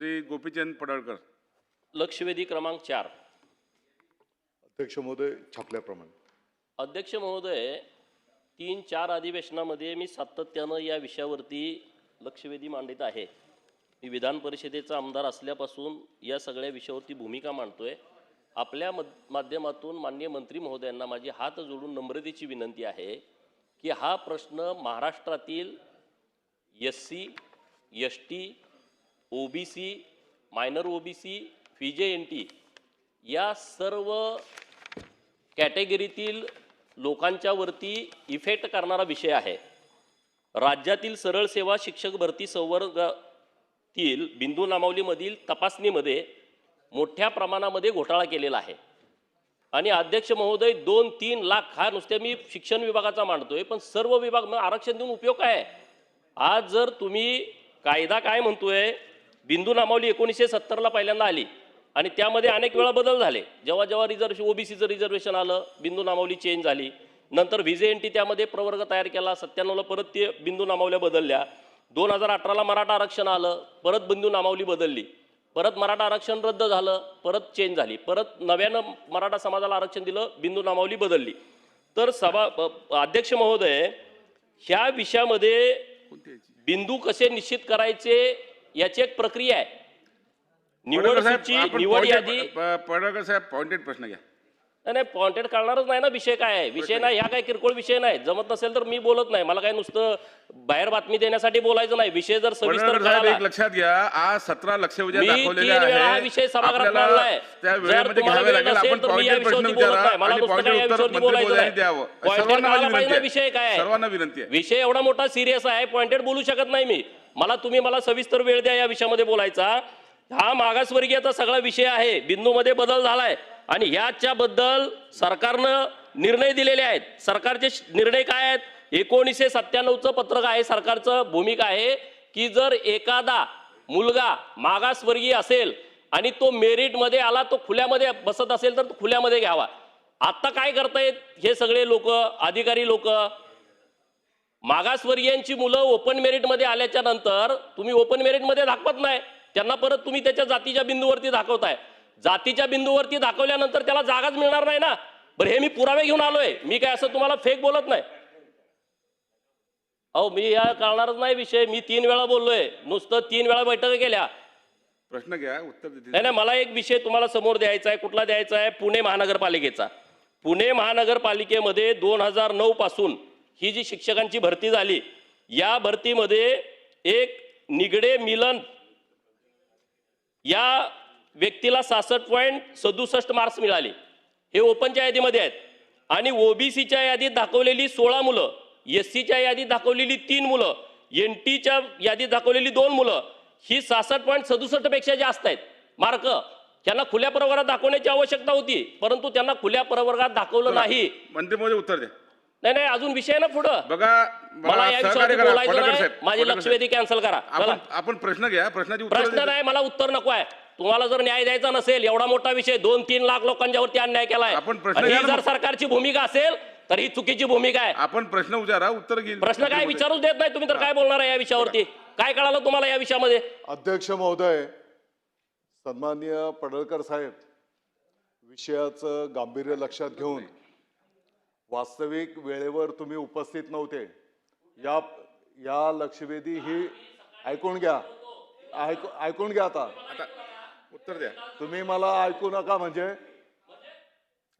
श्री गोपीचंद पडळकर. लक्षवेधी क्रमांक चार. अध्यक्ष महोदय छापल्याप्रमाणे. अध्यक्ष महोदय तीन चार अधिवेशनामध्ये मी सातत्यानं या विषयावरती लक्षवेधी मांडित आहे. मी विधान परिषदेचा आमदार असल्यापासून या सगळ्या विषयावरती भूमिका मांडतोय. आपल्या मध माध्यमातून माननीय मंत्री महोदयांना माझी हात जोडून नम्रतेची विनंती आहे की हा प्रश्न महाराष्ट्रातील S C S T O B C minor O B C V J N T या सर्व कॅटेगरीतील लोकांच्यावरती इफेक्ट करणारा विषय आहे राज्यातील सरळ सेवा शिक्षक भरती संवर्गातील बिंदू नामावलीमधील तपासणीमध्ये मोठ्या प्रमाणामध्ये घोटाळा केलेला आहे आणि अध्यक्ष महोदय दोन तीन लाख हा नुसते मी शिक्षण विभागाचा मांडतोय पण सर्व विभाग मग आरक्षण देऊन उपयोग काय आहे? आज जर तुम्ही कायदा काय म्हणतोय बिंदू नामावली एकोणीसशे सत्तरला पहिल्यांदा आली. आणि त्यामध्ये अनेक वेळा बदल झाले. जेव्हा जेव्हा रिझर्वेशन ओबीसीचं रिझर्वेशन आलं बिंदू नामावली चेंज झाली. नंतर व्हिजे एन टी त्यामध्ये प्रवर्ग तयार केला सत्त्याण्णवला परत ते बिंदू नामावल्या बदलल्या. दोन हजार अठराला मराठा आरक्षण आलं परत बिंदू नामावली बदलली. परत मराठा आरक्षण रद्द झालं परत चेंज झाली. परत नव्यानं मराठा समाजाला आरक्षण दिलं बिंदू नामावली बदलली. तर सभा अध्यक्ष महोदय ह्या विषयामध्ये बिंदू कसे निश्चित करायचे याची एक प्रक्रिया आहे. निवड पडळकर साहेब, सूची आपण निवड यादी पडळकर साहेब पॉइंटेड प्रश्न घ्या. नाही पॉइंटेड कळणारच नाही ना विषय काय आहे. विषय नाही ह्या काय किरकोळ विषय नाही. जमत नसेल तर मी बोलत नाही. मला काय नुसतं बाहेर बातमी देण्यासाठी बोलायचं नाही. विषय जर सविस्तर लक्षात घ्या. आज सतरा वेळा हा विषय सभागृहात. मला विषय काय विषय एवढा मोठा सिरियस आहे पॉइंटेड बोलू शकत नाही मी. मला तुम्ही मला सविस्तर वेळ द्या या विषयामध्ये बोलायचा. हा मागासवर्गीयाचा सगळा विषय आहे. बिंदूमध्ये बदल झालाय. आणि ह्याच्याबद्दल सरकारनं निर्णय दिलेले आहेत. सरकारचे निर्णय काय आहेत? एकोणीसशे सत्त्याण्णवचं पत्रक आहे. सरकारचं भूमिका आहे की जर एखादा मुलगा मागासवर्गीय असेल आणि तो मेरिटमध्ये आला तो खुल्यामध्ये बसत असेल तर तो खुल्यामध्ये घ्यावा. आत्ता काय करतायत हे सगळे लोक अधिकारी लोक? मागासवर्गीयांची मुलं ओपन मेरिटमध्ये आल्याच्यानंतर तुम्ही ओपन मेरिटमध्ये दाखवत नाही. त्यांना परत तुम्ही त्याच्या जातीच्या बिंदूवरती दाखवताय. जातीच्या बिंदूवरती दाखवल्यानंतर त्याला जागाच मिळणार नाही ना. बरं हे मी पुरावे घेऊन आलोय. मी काय असं तुम्हाला फेक बोलत नाही. अहो मी या कळणारच नाही विषय. मी तीन वेळा बोललोय. नुसतं तीन वेळा बैठका केल्या. प्रश्न घ्या उत्तर नाही नाही मला एक विषय तुम्हाला समोर द्यायचा आहे कुठला द्यायचा आहे? पुणे महानगरपालिकेचा. पुणे महानगरपालिकेमध्ये दोन हजार नऊ पासून ही जी शिक्षकांची भरती झाली या भरतीमध्ये एक निगडे मिलन या व्यक्तीला सहासष्ट पॉईंट सदुसष्ट मार्क्स मिळाले. हे ओपनच्या यादीमध्ये आहेत. आणि ओबीसीच्या यादीत दाखवलेली सोळा मुलं एस सीच्या यादीत दाखवलेली तीन मुलं एन टीच्या यादीत दाखवलेली दोन मुलं ही सहासष्ट पॉईंट सदुसष्टपेक्षा जास्त आहेत. मार्क त्यांना खुल्या प्रवर्गात दाखवण्याची आवश्यकता होती परंतु त्यांना खुल्या प्रवर्गात दाखवलं नाही. मंत्री उत्तर द्या. नाही नाही अजून विषय ना पुढं. बघा मला या सहकार्य विषयावर करा बोलायचं नाही माझी लक्षवेधी कॅन्सल करा. चला. आपण प्रश्न घ्या प्रश्नाची उत्तर प्रश्न नाही मला उत्तर नको आहे. तुम्हाला जर न्याय द्यायचा नसेल एवढा मोठा विषय दोन तीन लाख लोकांच्या वरती अन्याय केलाय. आपण प्रश्न आणि घ्या ही ना जर मग. सरकारची भूमिका असेल तर ही चुकीची भूमिका आहे. आपण प्रश्न विचारा उत्तर घेईल प्रश्न काय विचारूच देत नाही तुम्ही तर काय बोलणार आहे या विषयावरती? काय कळालं तुम्हाला या विषयामध्ये? अध्यक्ष महोदय सन्माननीय पडळकर साहेब विषयाचं गांभीर्य लक्षात घेऊन वास्तविक वेळेवर तुम्ही उपस्थित नव्हते. या या लक्षवेधी ही ऐकून घ्या. ऐकू ऐकून घ्या आता. आता उत्तर द्या. तुम्ही मला ऐकू नका म्हणजे?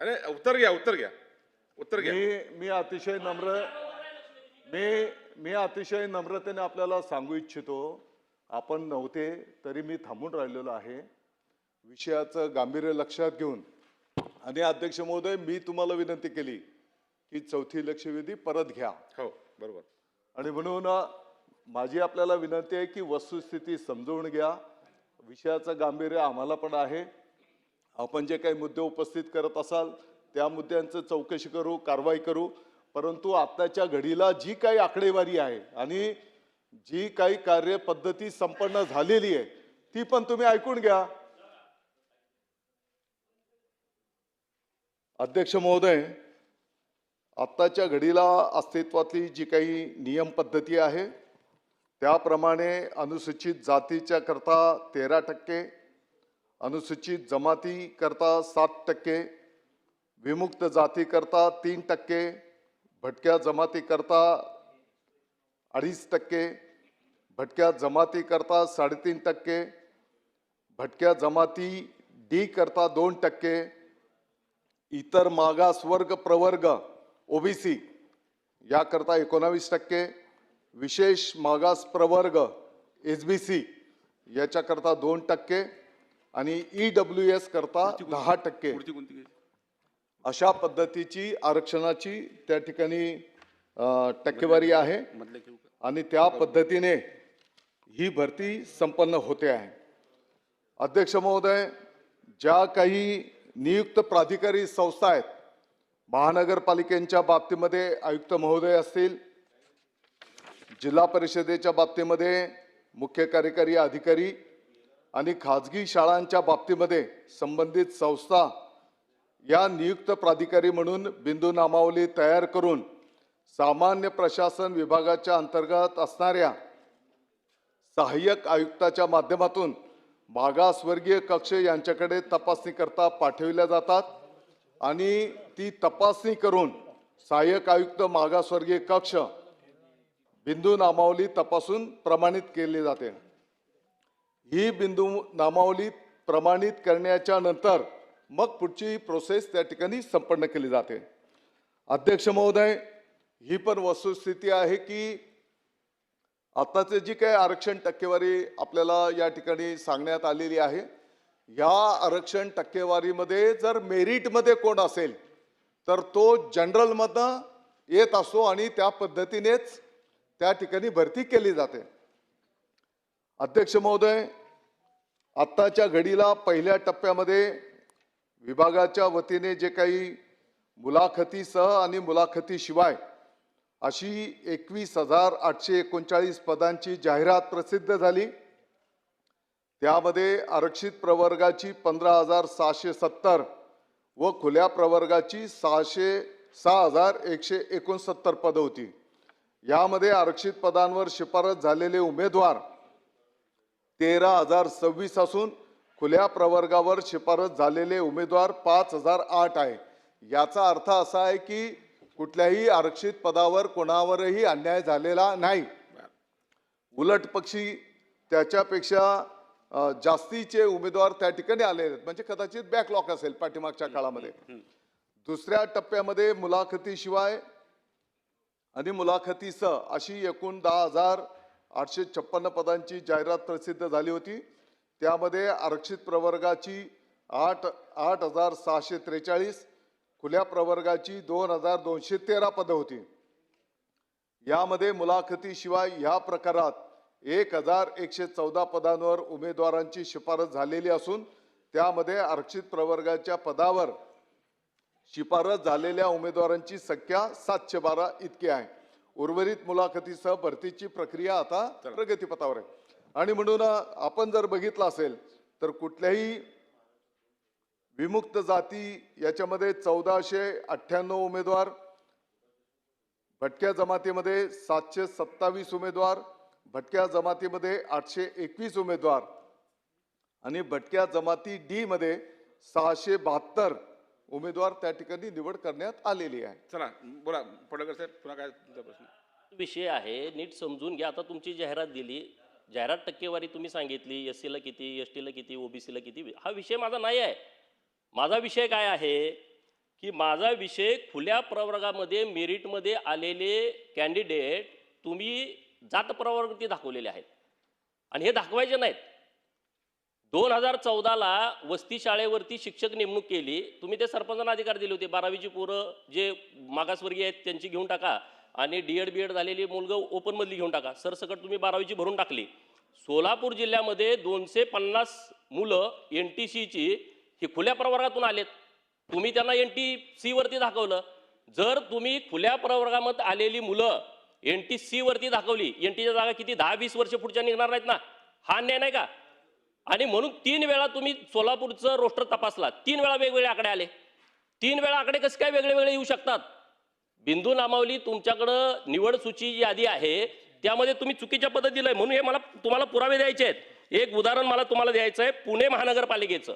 अरे उत्तर घ्या उत्तर घ्या. उत्तर घ्या. मी मी अतिशय नम्र मी मी अतिशय नम्रतेने आपल्याला सांगू इच्छितो. आपण नव्हते तरी मी थांबून राहिलेलो आहे. विषयाचं गांभीर्य लक्षात घेऊन. आणि अध्यक्ष महोदय मी तुम्हाला विनंती केली. की चौथी लक्षवेधी परत घ्या. हो बरोबर. आणि म्हणून माझी आपल्याला विनंती आहे की वस्तुस्थिती समजवून घ्या. विषयाचं गांभीर्य आम्हाला पण आहे. आपण जे काही मुद्दे उपस्थित करत असाल त्या मुद्द्यांचं चौकशी करू कारवाई करू. परंतु आत्ताच्या घडीला जी काही आकडेवारी आहे आणि जी काही कार्यपद्धती संपन्न झालेली आहे ती पण तुम्ही ऐकून घ्या. अध्यक्ष महोदय आत्ताच्या घडीला अस्तित्वातली जी काही नियम पद्धती आहे त्याप्रमाणे अनुसूचित जातीच्या करता तेरा टक्के अनुसूचित जमाती करता सात टक्के विमुक्त जाती करता तीन टक्के भटक्या जमाती करता अडीच टक्के भटक्या जमाती करता साडेतीन टक्के भटक्या जमाती डी करता दोन टक्के इतर मागास वर्ग प्रवर्ग ओबीसी याकरता एकोणावीस टक्के विशेष मागास प्रवर्ग एस बी सी याच्याकरता दोन टक्के आणि ई डब्ल्यू एस करता दहा टक्के? अशा पद्धतीची आरक्षणाची त्या ठिकाणी टक्केवारी आहे. आणि त्या पद्धतीने ही भरती संपन्न होते आहे. अध्यक्ष महोदय ज्या काही नियुक्त प्राधिकारी संस्था आहेत महानगरपालिकेच्या बाबतीमध्ये आयुक्त महोदय असतील जिल्हा परिषदेच्या बाबतीमध्ये मुख्य कार्यकारी अधिकारी आणि खाजगी शाळांच्या बाबतीमध्ये संबंधित संस्था या नियुक्त प्राधिकारी म्हणून बिंदू नामावली तयार करून सामान्य प्रशासन विभागाच्या अंतर्गत असणाऱ्या सहाय्यक आयुक्ताच्या माध्यमातून मागासवर्गीय कक्ष यांच्याकडे तपासणीकरता पाठविल्या जातात आणि ती तपासणी करून सहाय्यक आयुक्त मागासवर्गीय कक्ष बिंदू नामावली तपासून प्रमाणित केली जाते. ही बिंदू नामावली प्रमाणित करण्याच्या नंतर मग पुढची प्रोसेस त्या ठिकाणी संपन्न केली जाते. अध्यक्ष महोदय ही पण वस्तुस्थिती आहे की आत्ताचे जी काही आरक्षण टक्केवारी आपल्याला या ठिकाणी सांगण्यात आलेली आहे या आरक्षण टक्केवारीमध्ये जर मेरिटमध्ये कोण असेल तर तो जनरलमधनं येत असतो आणि त्या पद्धतीनेच त्या ठिकाणी भरती केली जाते. अध्यक्ष महोदय आत्ताच्या घडीला पहिल्या टप्प्यामध्ये विभागाच्या वतीने जे काही मुलाखतीसह आणि मुलाखतीशिवाय अशी एकवीस हजार आठशे एकोणचाळीस पदांची जाहिरात प्रसिद्ध झाली. त्यामध्ये आरक्षित प्रवर्गाची पंधरा हजार सहाशे सत्तर व खुल्या प्रवर्गाची सहाशे सहा हजार एकशे एकोणसत्तर पदं होती. यामध्ये आरक्षित पदांवर शिफारस झालेले उमेदवार तेरा हजार सव्वीस असून खुल्या प्रवर्गावर शिफारस झालेले उमेदवार पाच हजार आठ आहे. याचा अर्थ असा आहे की कुठल्याही आरक्षित पदावर कोणावरही अन्याय झालेला नाही. उलट पक्षी त्याच्यापेक्षा जास्तीचे उमेदवार त्या ठिकाणी आलेले आहेत. म्हणजे कदाचित बॅकलॉक असेल पाठीमागच्या काळामध्ये. दुसऱ्या टप्प्यामध्ये मुलाखतीशिवाय आणि मुलाखतीसह अशी एकूण दहा हजार आठशे छप्पन्न पदांची जाहिरात प्रसिद्ध झाली होती. त्यामध्ये आरक्षित प्रवर्गाची आठ आठ हजार सहाशे त्रेचाळीस खुल्या प्रवर्गाची दोन हजार दोनशे तेरा पदं होती. यामध्ये मुलाखतीशिवाय ह्या प्रकारात एक हजार एकशे चौदा पदांवर उमेदवारांची शिफारस झालेली असून त्यामध्ये आरक्षित प्रवर्गाच्या पदावर शिफारस झालेल्या उमेदवारांची संख्या सातशे बारा इतकी आहे. उर्वरित मुलाखतीसह भरतीची प्रक्रिया आता प्रगतीपथावर आहे. आणि म्हणून आपण जर बघितलं असेल तर कुठल्याही विमुक्त जाती याच्यामध्ये चौदाशे अठ्ठ्याण्णव उमेदवार भटक्या जमातीमध्ये सातशे सत्तावीस उमेदवार भटक्या जमातीमध्ये आठशे एकवीस उमेदवार आणि भटक्या जमाती डी मध्ये सहाशे बहात्तर उमेदवार त्या ठिकाणी निवड करण्यात आलेली आहे. चला बोला पडळकर साहेब पुन्हा काय तुमचा प्रश्न? विषय आहे नीट समजून घ्या. आता तुमची जाहिरात दिली जाहिरात टक्केवारी तुम्ही सांगितली एस सीला किती एस टीला किती ओबीसीला किती हा विषय माझा नाही आहे. माझा विषय काय आहे की माझा विषय खुल्या प्रवर्गामध्ये मेरिटमध्ये आलेले कॅन्डिडेट तुम्ही जात प्रवर्गावरती दाखवलेले आहेत. आणि हे दाखवायचे नाहीत. दोन हजार चौदाला वस्ती शाळेवरती शिक्षक नेमणूक केली. तुम्ही ते सरपंचांना अधिकार दिले होते. बारावीची पोरं जे मागासवर्गीय आहेत त्यांची घेऊन टाका. आणि डी एड बी एड झालेली मुलगं ओपनमधली घेऊन टाका. सरसकट तुम्ही बारावीची भरून टाकली. सोलापूर जिल्ह्यामध्ये दोनशे पन्नास मुलं एन टी सीची ही खुल्या प्रवर्गातून आलेत. तुम्ही त्यांना एन टी सीवरती दाखवलं. जर तुम्ही खुल्या प्रवर्गामध्ये आलेली मुलं एन टी सीवरती दाखवली. एन टीच्या जागा किती? दहा वीस वर्ष पुढच्या निघणार नाहीत ना. हा अन्याय नाही का? आणि म्हणून तीन वेळा तुम्ही सोलापूरचं रोस्टर तपासला तीन वेळा वेगवेगळे आकडे आले. तीन वेळा आकडे कसे काय वेगळे वेगळे येऊ शकतात? बिंदू नामावली तुमच्याकडं निवड सूची जी यादी आहे त्यामध्ये तुम्ही चुकीच्या पद्धतीला आहे. म्हणून हे मला तुम्हाला पुरावे द्यायचे आहेत. एक उदाहरण मला तुम्हाला द्यायचं आहे. पुणे महानगरपालिकेचं.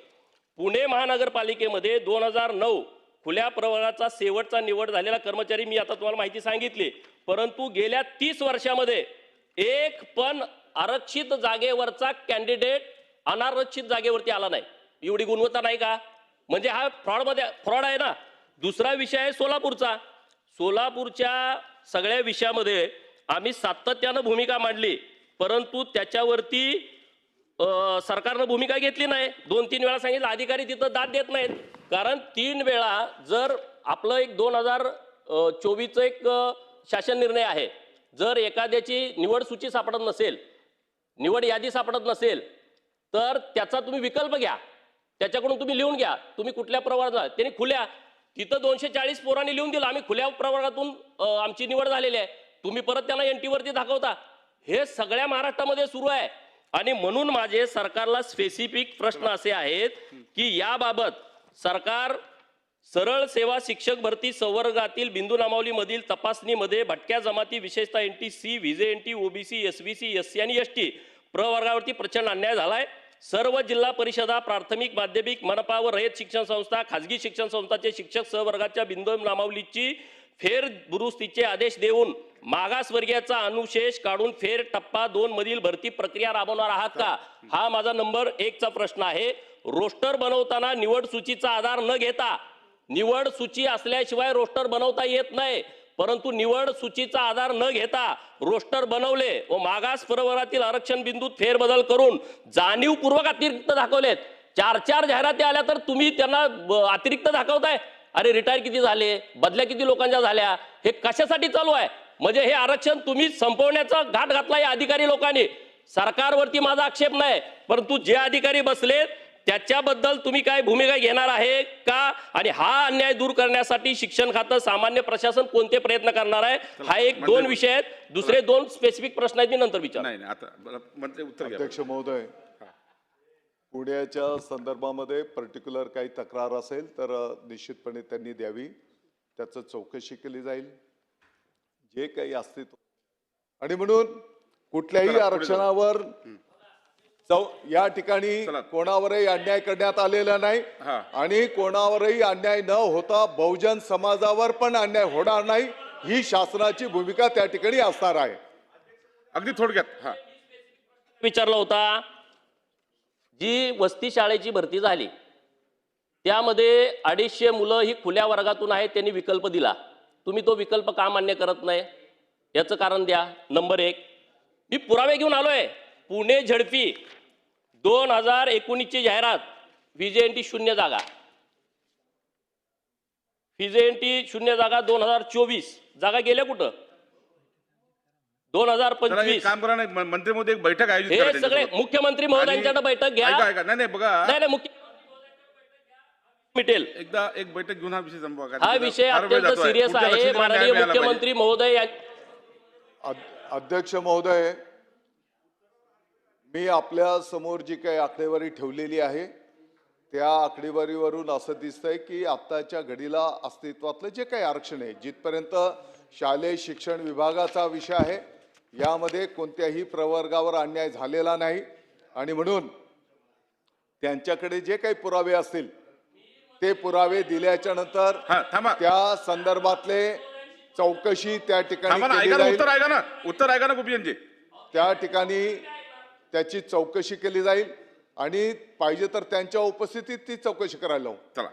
पुणे महानगरपालिकेमध्ये दोन हजार नऊ खुल्या प्रवर्गाचा शेवटचा निवड झालेला कर्मचारी मी आता तुम्हाला माहिती सांगितली. परंतु गेल्या तीस वर्षामध्ये एक पण आरक्षित जागेवरचा कॅन्डिडेट अनारक्षित जागेवरती आला नाही. एवढी गुणवत्ता नाही का? म्हणजे हा फ्रॉडमध्ये फ्रॉड आहे ना. दुसरा विषय आहे सोलापूरचा. सोलापूरच्या सगळ्या विषयामध्ये आम्ही सातत्यानं भूमिका मांडली. परंतु त्याच्यावरती सरकारनं भूमिका घेतली नाही. दोन तीन वेळा सांगितलं अधिकारी तिथं दाद देत नाहीत. कारण तीन वेळा जर आपलं एक दोन हजार चोवीसचं एक शासन निर्णय आहे. जर एखाद्याची निवड सूची सापडत नसेल निवड यादी सापडत नसेल तर त्याचा तुम्ही विकल्प घ्या. त्याच्याकडून तुम्ही लिहून घ्या. तुम्ही कुठल्या प्रवर्गात त्यांनी खुल्या. तिथं दोनशे चाळीस पोरांनी लिहून दिलं. आम्ही खुल्या प्रवर्गातून आमची निवड झालेली आहे. तुम्ही परत त्यांना एन टीवरती दाखवता. हे सगळ्या महाराष्ट्रामध्ये सुरू आहे. आणि म्हणून माझे सरकारला स्पेसिफिक प्रश्न असे आहेत की याबाबत सरकार सरळ सेवा शिक्षक भरती संवर्गातील बिंदू नामावलीमधील तपासणीमध्ये भटक्या जमाती विशेषतः N T C VJ N T OBC S B C S C आणि एस टी प्रवर्गावरती प्रचंड अन्याय झालाय. सर्व जिल्हा परिषदा प्राथमिक माध्यमिक मनपा व रयत शिक्षण संस्था खाजगी शिक्षण संस्थांचे शिक्षक सहवर्गाच्या बिंदू नामावलीची फेर दुरुस्तीचे आदेश देऊन मागासवर्गीयाचा अनुशेष काढून फेर टप्पा दोन मधील भरती प्रक्रिया राबवणार आहात का? हा माझा नंबर एकचा प्रश्न आहे. रोस्टर बनवताना निवड सूचीचा आधार न घेता निवड सूची असल्याशिवाय रोस्टर बनवता येत नाही परंतु निवड सूचीचा आधार न घेता रोस्टर बनवले व मागास प्रवर्गातील आरक्षण बिंदूत फेरबदल करून जाणीवपूर्वक अतिरिक्त दाखवलेत. चार चार जाहिराती आल्या तर तुम्ही त्यांना ब- अतिरिक्त दाखवताय? अरे रिटायर किती झाले? बदल्या किती लोकांच्या झाल्या? हे कशासाठी चालू आहे? म्हणजे हे आरक्षण तुम्ही संपवण्याचा घाट घातला या अधिकारी लोकांनी. सरकारवरती माझा आक्षेप नाही परंतु जे अधिकारी बसले त्याच्याबद्दल तुम्ही काय भूमिका घेणार आहे का? आणि हा अन्याय दूर करण्यासाठी शिक्षण खातं सामान्य प्रशासन कोणते प्रयत्न करणार आहे? हा एक दोन विषय आहेत. दुसरे दोन स्पेसिफिक प्रश्न आहेत मी नंतर विचार नाही नाही आता उत्तर घ्या. अध्यक्ष महोदय पुण्याच्या संदर्भामध्ये पर्टिक्युलर काही तक्रार असेल तर निश्चितपणे त्यांनी द्यावी त्याचं चौकशी केली जाईल जे काही अस्तित्व आणि म्हणून कुठल्याही. आरक्षणावर या ठिकाणी. कोणावरही अन्याय करण्यात आलेला नाही हा. आणि कोणावरही अन्याय न होता बहुजन समाजावर पण अन्याय होणार नाही ही शासनाची भूमिका त्या ठिकाणी असणार आहे अगदी थोडक्यात हा विचारला होता जी वस्ती शाळेची भरती झाली त्यामध्ये अडीचशे मुलं ही खुल्या वर्गातून आहेत त्यांनी विकल्प दिला. तुम्ही तो विकल्प का मान्य करत नाही? याचं कारण द्या. नंबर एक मी पुरावे घेऊन आलो आहे पुणे झडपी दोन हजार एकोणीसची जाहिरात व्हिजेएनटी शून्य जागा. व्हिजेएनटी शून्य जागा दोन हजार चोवीस. जागा गेल्या कुठं? दोन हजार चला एक पंचवीस काम करा ना म- मंत्री मध्ये एक बैठक आयोजित करा हे सगळे त्यांच्यासोबत. मुख्यमंत्री आणि- महोदयांच्याकडे बैठक घ्या ऐका ऐका नाही नाही बघा नाही नाही मुख्य मिटेल एकदा एक बैठक घेऊन हा विषय संपवा कारण हा विषय फार वेळ अत्यंत जातोय. सिरियस पुढच्या आहे न्याय माननीय मिळाला पाहिजे. मुख्यमंत्री महोदय या- अध- अध्यक्ष महोदय मी आपल्यासमोर जी काही आकडेवारी ठेवलेली आहे त्या आकडेवारीवरून असं दिसतंय की आत्ताच्या घडीला अस्तित्वातलं जे काही आरक्षण आहे जिथपर्यंत शालेय शिक्षण विभागाचा विषय आहे यामध्ये कोणत्याही प्रवर्गावर अन्याय झालेला नाही. आणि म्हणून त्यांच्याकडे जे काही पुरावे असतील ते पुरावे दिल्याच्या नंतर त्या संदर्भातले चौकशी त्या ठिकाणी उत्तर ऐका ना उत्तर ऐका ना गोपीचंदजी त्या ठिकाणी त्याची चौकशी केली जाईल आणि पाहिजे तर त्यांच्या उपस्थितीत ती चौकशी करायला चला.